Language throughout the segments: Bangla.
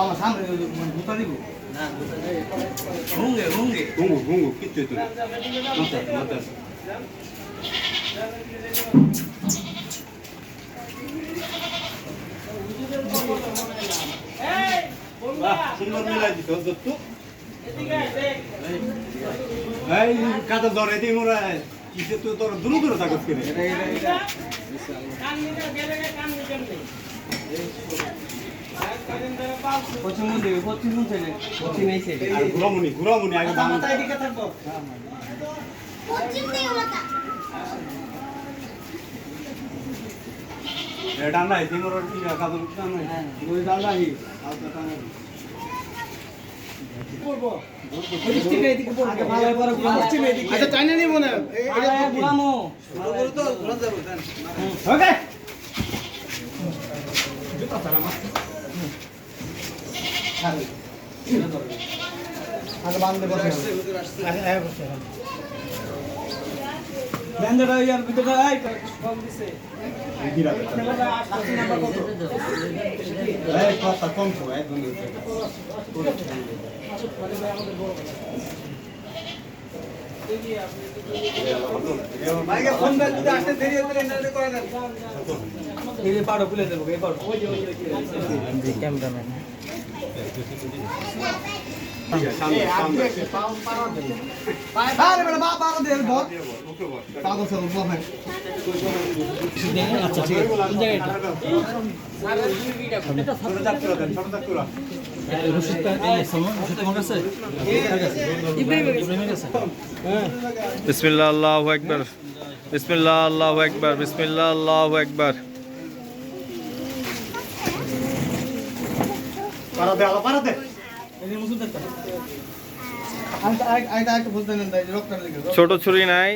আমার সামনে গুতা দিব ঘুঙ্গে ঘুঙ্গে ঘুঙ্গু ঘুঙ্গু কিচ্ছু তুমি মাথা মাথা সুন্দর মিলাই দিত দত্তু এই কাটা ধরে দিই মোরা কিসে তুই তোর দূর দূর পশ্চিম কোন দিকে পশ্চিম কোন সাইডে পশ্চিম এই সাইডে আর ঘুরামুনি ঘুরামুনি আগে বাম এদিকে থাকব পশ্চিম দিকে মাথা এটা নাই দিমর কি কাটা নাই দুই ডাল রাখি পড়ব পশ্চিম এদিকে পড়ব আগে ভালো করে পশ্চিম এদিকে আচ্ছা চাইনা নিব না ভালো ঘুরামো তো ঘুরা যাব ওকে আগে বান্ধে বসে ব্যান্ডটা ইয়ার ভিতরে আই কম দিছে? কথা কম তো ক্যামেরাম্যান আচ্ছা ঠিক আছে বিসমিল্লাহ আল্লাহু একবার বিসমিল্লাহ আল্লাহু একবার বিসমিল্লাহ আল্লাহু একবার পারা দে আলো পারা দে। ছোট ছুরি নাই।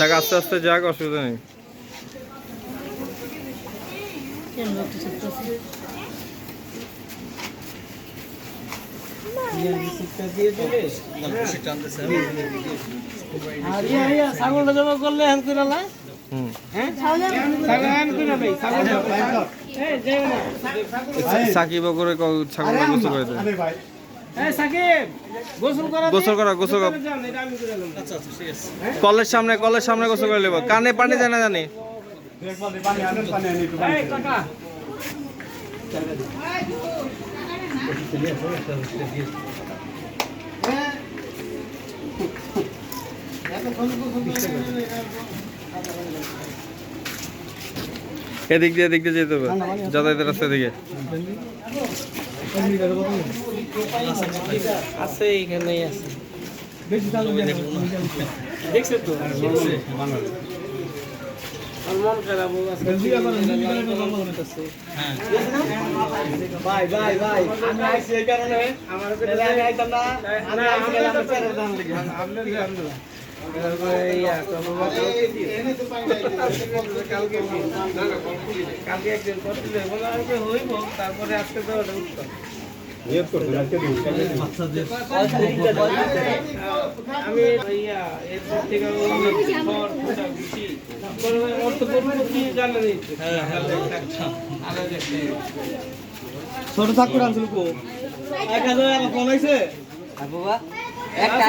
দেখ আস্তে আস্তে যাক অসুবিধা নেই। সাকিব করে ছাগল গোসল করে। গোসল করা গোসল কলের সামনে কলের সামনে গোসল করে কানে পানি জানি বল পানি এদিক দিয়ে এদিক দিয়ে যেতে হবে। যাতায়াতের রাস্তা দিকে আছে এখানেই আছে। দেখছে তো? মন খারাপ আছে ভাই ভাই ভাই আমি আইছি এই কারণে। আমার আমি আইতাম না। আমি আইছি আমার ছেড়ে দাম লাগি আপনার আলহামদুলিল্লাহ কালকে একদিন করছিল হইব তারপরে আজকে তো আমি ইয়া এরপর থেকে ছোট ঠাকুর আনছিল কো এক হাজার আমার ফোন হয়েছে একটা